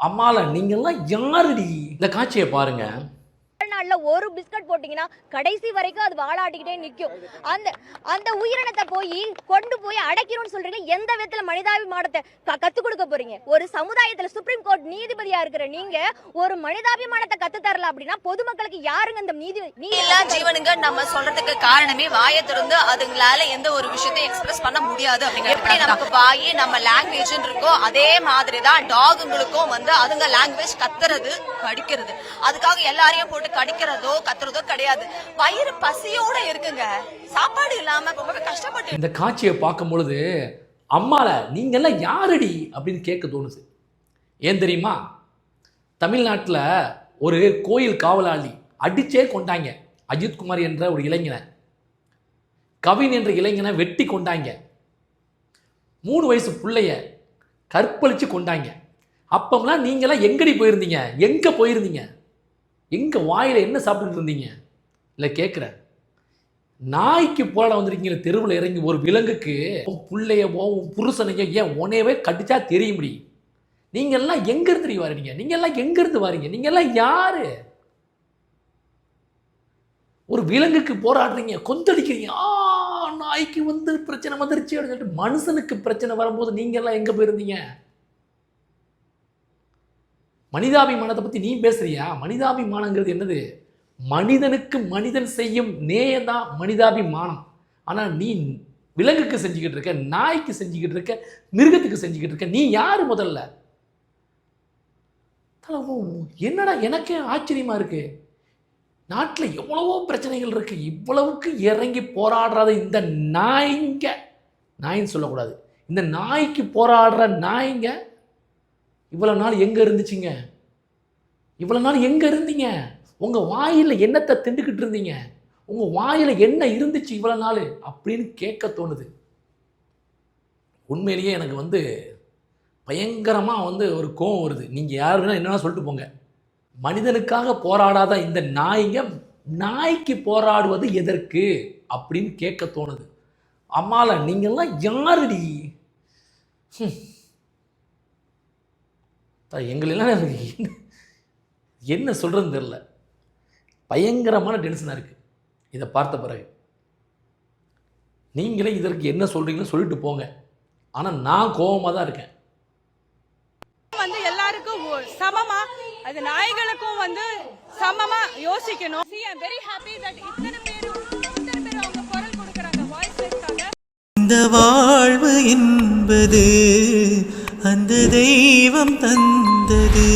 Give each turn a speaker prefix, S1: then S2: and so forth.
S1: அம்மால நீங்கள்லாம் யாருடி? இந்த காட்சியை பாருங்கள்
S2: நாள்ல ஒரு பிஸ்கட் போட்டீங்கன்னா கடைசி வரைக்கும் அது வாழாட்டிக்கிட்டே நிக்கும். அந்த அந்த உயிரினத்தை போய் கொண்டு போய் அடைக்கணும்னு சொல்றீங்க எந்த விதத்துல மனிதாபிமானத்தை க- கத்துக் கொடுக்க போறீங்க? ஒரு சமுதாயத்துல சுப்ரீம் கோர்ட் நீதிபதியா இருக்கிற நீங்க ஒரு மனிதாபிமானத்தை கத்து தரல அப்படின்னா பொதுமக்களுக்கு யாருங்க இந்த நீதி
S3: எல்லா ஜீவனுங்க நம்ம சொல்றதுக்கு காரணமே வாயை திறந்து அதுங்களால எந்த ஒரு விஷயத்தையும் எக்ஸ்பிரஸ் பண்ண முடியாது எப்படி நமக்கு வாயி நம்ம லாங்குவேஜ் இருக்கோ அதே மாதிரி தான் டாகுங்களுக்கும் வந்து அதுங்க லாங்குவேஜ் கத்துறது கடிக்கிறது அதுக்காக எல்லாரையும் போட்டு கடிக்கிறதோ கத்துறதோ கிடையாது. வயிறு பசியோட இருக்குங்க. சாப்பாடு இல்லாம ரொம்ப கஷ்டப்பட்டு
S1: இந்த காட்சியை பார்க்கும் பொழுது அம்மால நீங்கெல்லாம் யாரடி? அப்படின்னு கேட்க தோணுது. ஏன் தெரியுமா? தமிழ்நாட்டில் ஒரு கோயில் காவலாளி அடிச்சே கொண்டாங்க. அஜித்குமார் என்ற ஒரு இளைஞனை. கவின் என்ற இளைஞனை வெட்டி கொண்டாங்க. மூணு வயசு பிள்ளைய கற்பழிச்சு கொண்டாங்க. அப்போம்லாம் நீங்களாம் எங்கடி போயிருந்தீங்க? எங்கே போயிருந்தீங்க? எங்கள் வாயில் என்ன சாப்பிட்டுட்டு இருந்தீங்க? இல்லை கேட்குறேன் நாய்க்கு போராட வந்திருக்கீங்க தெருவில் இறங்கி ஒரு விலங்குக்கு உன் பிள்ளையவோ உன் புருஷனையோ ஏன் உனையவே கடிச்சா தெரிய முடியும் நீங்கள் எல்லாம் எங்க இருந்து வரீங்க? நீங்க எல்லாம் எங்க இருந்து வரீங்க? நீங்க எல்லாம் ஒரு விலங்குக்கு போராடுறீங்க கொந்தளிக்கிறீங்க. ஆ நாய்க்கு வந்து பிரச்சனை வந்துருச்சு அப்படின்னு சொல்லிட்டு மனுஷனுக்கு பிரச்சனை வரும்போது நீங்க எல்லாம் போயிருந்தீங்க? மனிதாபிமானத்தை பற்றி நீ பேசுறியா? மனிதாபிமானங்கிறது என்னது? மனிதனுக்கு மனிதன் செய்யும் நேயம் தான் மனிதாபிமானம். ஆனால் நீ விலங்குக்கு செஞ்சுக்கிட்டு இருக்க நாய்க்கு செஞ்சுக்கிட்டு இருக்க மிருகத்துக்கு செஞ்சுக்கிட்டு இருக்க நீ யார் முதல்ல? ஓ, என்னடா எனக்கே ஆச்சரியமா இருக்கு. நாட்டில் எவ்வளவோ பிரச்சனைகள் இருக்கு. இவ்வளவுக்கு இறங்கி போராடுறாத இந்த நாய்ங்க. நாயின்னு சொல்லக்கூடாது. இந்த நாய்க்கு போராடுற நாய்ங்க இவ்வளோ நாள் எங்கே இருந்துச்சுங்க? இவ்வளோ நாள் எங்கே இருந்தீங்க? உங்கள் வாயில் என்னத்தை திண்டுக்கிட்டு இருந்தீங்க? உங்கள் வாயில் என்ன இருந்துச்சு இவ்வளோ நாள்? அப்படின்னு கேட்க தோணுது. உண்மையிலேயே எனக்கு வந்து பயங்கரமாக வந்து ஒரு கோவம் வருது. நீங்கள் யார் வேணால் என்னன்னா சொல்லிட்டு போங்க. மனிதனுக்காக போராடாத இந்த நாய்ங்க நாய்க்கு போராடுவது எதற்கு? அப்படின்னு கேட்க தோணுது. அம்மால நீங்கள்லாம் யாருடி? எங்களெல்லாம் என்ன என்ன சொல்கிறதுன்னு தெரில பயங்கரமான டென்ஷனாக இருக்குது இதை பார்த்த பிறகு. நீங்களே இதற்கு என்ன சொல்கிறீங்களோ சொல்லிட்டு போங்க. ஆனால் நான் கோவமாக தான் இருக்கேன்.
S4: வந்து எல்லாருக்கும் சமமா அது நாய்களுக்கும் வந்து சமமா யோசிக்கணும். இத்தனை இத்தனை பேர் அவங்க குரல் கொடுக்கறாங்க வாய்ஸ்
S5: இந்த வாழ்வு என்பது அந்த தெய்வம் தந்தது.